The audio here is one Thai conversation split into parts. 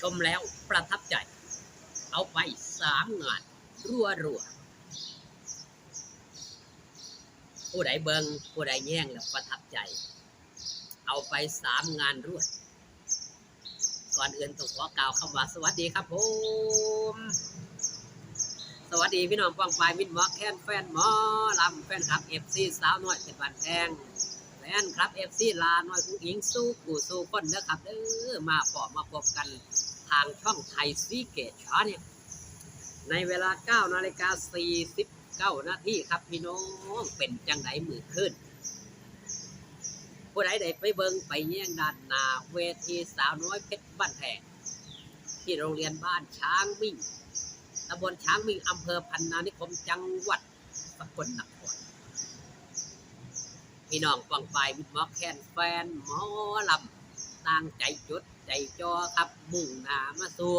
ชมแล้วประทับใจ เอาไปสามงาน รัวรัวๆผู้ใดเบิงผู้ใดแย่งแล้วประทับใจ เอาไปสามงานรวดก่อนอื่นต้องขอกล่าวคำว่าสวัสดีครับผมสวัสดีพี่น้องฟังฝ่ายมิดหมอแคนแฟนหมอลำแฟนครับเอฟซีสาวน้อยเป็นบันแทง แฟนครับเอฟซีลาน้อยผู้หญิงสู้กูสู้คนเด้อครับเด้อมาพอมาพบกันทางช่องไทยซีเกตช้าเนี่ยในเวลา 9 นาฬิกา 49 นาทีครับพี่น้องเป็นจังไดมือขึ้น ผู้ใดได้ไปเบิงไปแย่งด้านนาเวทีสาวน้อยเพชรบ้านแพงที่โรงเรียนบ้านช้างมิ่งตำบลช้างมิ่งอำเภอพันนานิคมจังหวัดสกลนคร พี่น้องฟังไปมิดมอแคนแฟนหมอลำต่างใจจดใจจอครับมุ่งหน้ามาสู่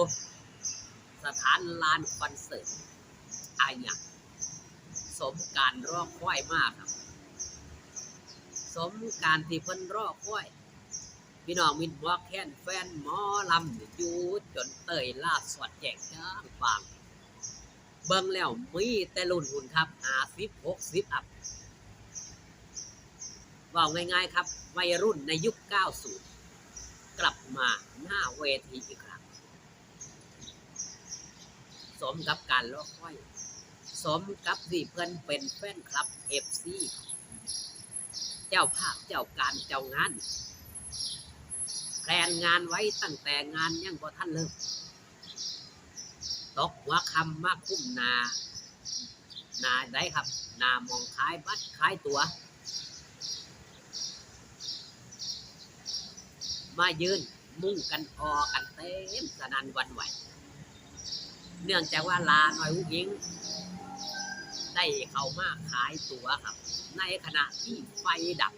สถานลานคอนเสิร์ตอาญะสมการรอคอยมากครับ สมการที่เพิ่นรอคอย พี่น้องมินบอกแค้นแฟนหมอลำอยู่จนเตยลาสวดแจกจ้างฟังเบิ่งแล้วมีแต่รุ่นหุ่นครับห้าสิบหกสิบอัพ ว่าง่ายๆครับ วัยรุ่นในยุค 90 กลับมาหน้าเวทีอีกครั้ง สมกับการรอค่อย สมกับที่เพิ่อนเป็นแฟนคลับเอฟซีเจ้าภาพเจ้าการเจ้างานแพลนงานไว้ตั้งแต่งานยังบ่ท่านเริ่มตกหัวคำมาคุ้มนา นาได้ครับ นามองขายบัตรขายตัว มายืนมุ่งกันออกันเต็มสนันวันไหว เนื่องจากว่าลาหน่อยอุ้งยิงได้เข้ามาขายตั๋วครับ ในขณะที่ไฟดับ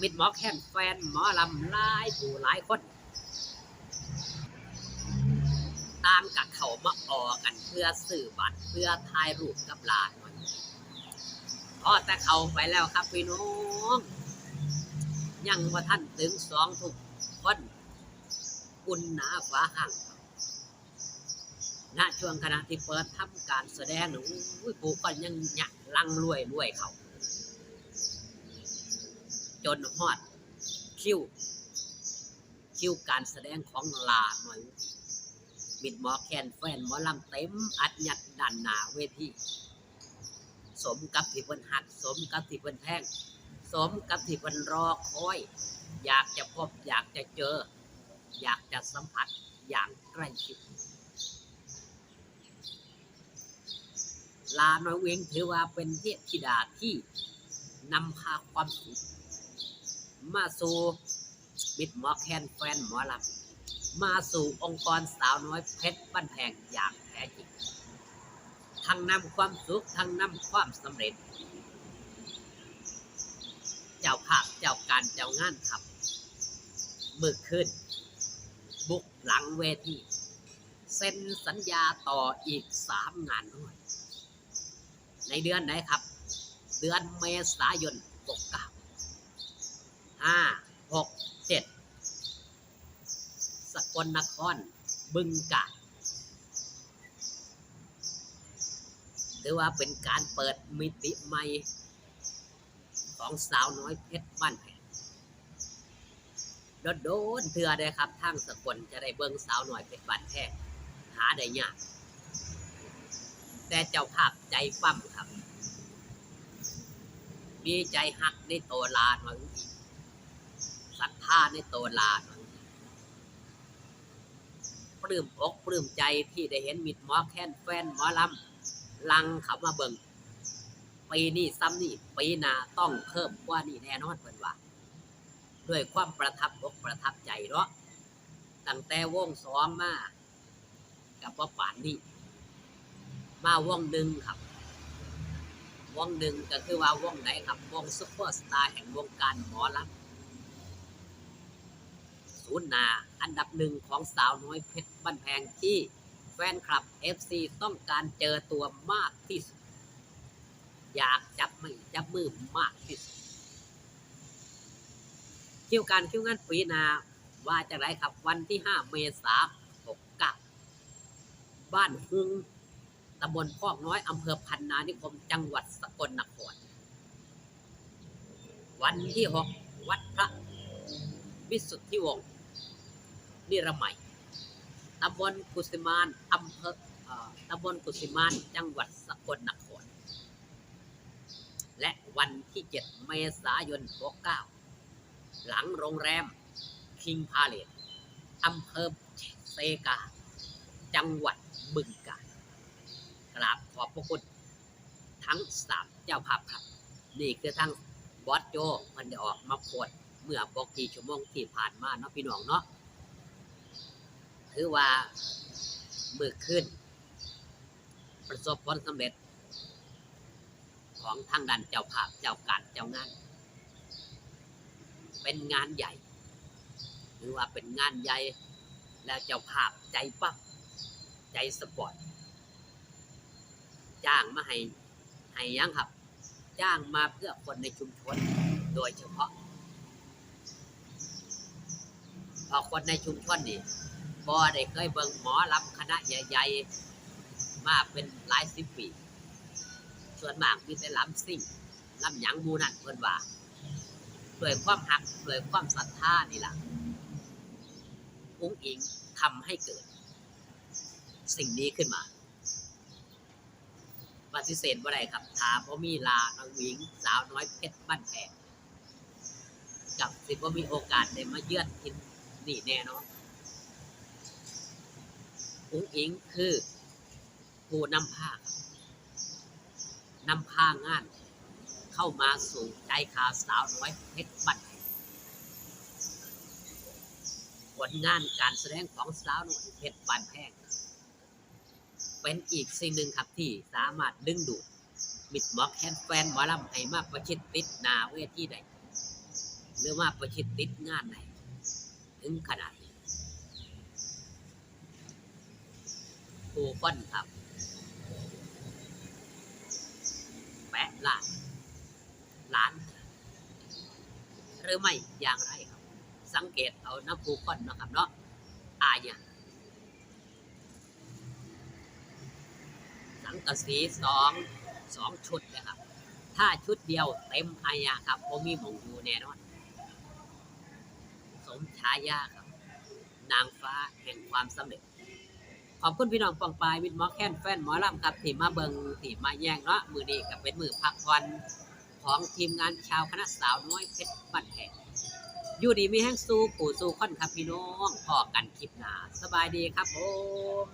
มิดหมอแค้นแฟนหมอลำลายผู้หลายคนตางกับเขามาออกันเพื่อสื่อบัตรเพื่อถ่ายรูปกับลานพอแต่เขาไปแล้วครับพี่น้อง ยังว่าท่านถึงสองทุกคนอุ่นหนาฟ้าห่างณช่วงขณะที่เปิดทำการแสดงหนูผู้คนยังหยักลังรวยรวยเขาจนฮอดคิวคิวการแสดงของลาหน่อยบิดหมอแคนแฟนหมอลำเต็มอัดยัดดันหนาเวทีสมกับที่เพิ่นหักสมกับที่เพิ่นแท่ง สมกับที่เพิ่นรอคอย อยากจะพบอยากจะเจอ อยากจะสัมผัสอย่างใกล้ชิดลาน้อยเวงถือว่าเป็นเทพธิดาที่นำพาความสุขมาสู่มิดหมอแคนแฟนหมอลำมาสู่องค์กรสาวน้อยเพชรบ้านแพงอย่างแท้จริงทั้งนำความสุขทั้งนำความสำเร็จ จ้าภาพเจ้าการเจ้างานครับมือขึ้น บุกหลังเวทีเซ็นสัญญาต่ออีกสามงานด้วย ในเดือนไหนครับ เดือนเมษายนหกเก้าห้าหกเจ็ดสกลนครบึงกาฬถือว่าเป็นการเปิดมิติใหม่ ของสาวน้อยเพชรบ้านแพงโดนเถื่อได้ครับทางสกลจะได้เบิ่งสาวน้อยเพชรบ้านแพงหาได้ยากแต่เจ้าภาพใจปั้มครับ มีใจหักในโตลาหน่อยอีศรัทธาในโตลาหน่อยปลื้มอกปลื้มใจที่ได้เห็นมิดหมอแค้นแฟนหมอลำลังเขามาเบิง ปีนี้ซ้ำนี่ปีหน้าต้องเพิ่มกว่านี่แน่นอนเพิ่นว่าด้วยความประทับอกประทับใจเนาะตั้งแต่วงสองมากับว่าป่านนี้มาวงหนึ่งครับวงหนึ่งก็คือว่าวงไหนครับวงซุปเปอร์สตาร์แห่งวงการหมอลำศูนย์นาอันดับหนึ่งของสาวน้อยเพชรบ้านแพงที่แฟนคลับ FC ต้องการเจอตัวมากที่สุด อยากจับไม่จับมือมากที่สุดคิวการคิวงานปีนาว่าจะไรครับวันที่ห้าเมษาหกก้าบ้านฮุงตำบลพอกน้อยอำเภอพันนานิคมจังหวัดสกลนคร วันที่หกวัดพระวิสุทธิวงศ์นิรมัยตำบลกุสิมานอำเภอตำบลกุสิมานจังหวัดสกลนคร และวันที่ 7 เมษายน 69 หลังโรงแรม คิงพาเลตอำเภอเซกา จังหวัดบึงกาฬกราบขอบพระคุณทั้งสามเจ้าภาพครับ นี่คือทั้งบอสโจมันได้ออกมาโพดเมื่อบอกกี่ชั่วโมงที่ผ่านมาเนาะพี่น้องเนาะถือว่าเมื่อขึ้น ประสบผลสำเร็จ ของทางด้านเจ้าภาพเจ้าการเจ้างาน เป็นงานใหญ่ หรือว่าเป็นงานใหญ่แล้วเจ้าภาพใจปั๊บใจสปอร์ตจ้างมาให้ให้ยังครับ จ้างมาเพื่อคนในชุมชนโดยเฉพาะพอคนในชุมชนนี่บอได้เคยเบิ่งหมอลำคณะใหญ่ ๆ มาเป็นหลายสิบปี ส่วนมากมีแต่ลำซิ่งลำหยังหมูนั่นเพิ่นว่าด้วยความหักด้วยความศรัทธานี่แหละอุ้งอิงทำให้เกิด สิ่งนี้ขึ้นมาปฏิเสธบ่ได้ครับถ้าบ่มีลาน้องหญิงสาวน้อยเพชรบ้านแพงกับสิบ่มีโอกาสได้มาเยือนทินนี่แน่เนอนอุ้งอิงคือผู้นำพาครับ นำพางาน เข้ามาสู่ใจขาสาวน้อยเพชรบันผลงานการแสดงของสาวน้อยเพชรบันแพงเป็นอีกสิ่งหนึ่งครับที่สามารถดึงดูดมิดหมอกแคนแฟนหมอลำให้มาประชิดติดนาเวทีใดหรือว่าประชิดติดงานไหนถึงขนาดนี้ครูก้อนครับ แปดล้านล้าน หรือไม่อย่างไรครับ สังเกตเอาน้ำปูก้อนนะครับเนาะอาญาสังกะสีสองสองชุดนะครับ ถ้าชุดเดียวเต็มอาญาครับผมมีหมองอยู่แน่นอน สมฉายาครับ นางฟ้าแห่งความสำเร็จขอบคุณพี่น้องปองปายวิทย์หมอแค้นแฟนหมอลำครับที่มาเบิงที่มาแย่งเนาะมือนี้ก็เป็นมือพักผ่อน ของทีมงานชาวคณะสาวน้อยเพชรบ้านแพงอยู่ดีมีแห้งสู้ปู่สู้ค่อนครับพี่น้องพอกันคลิปหนาสบายดีครับผม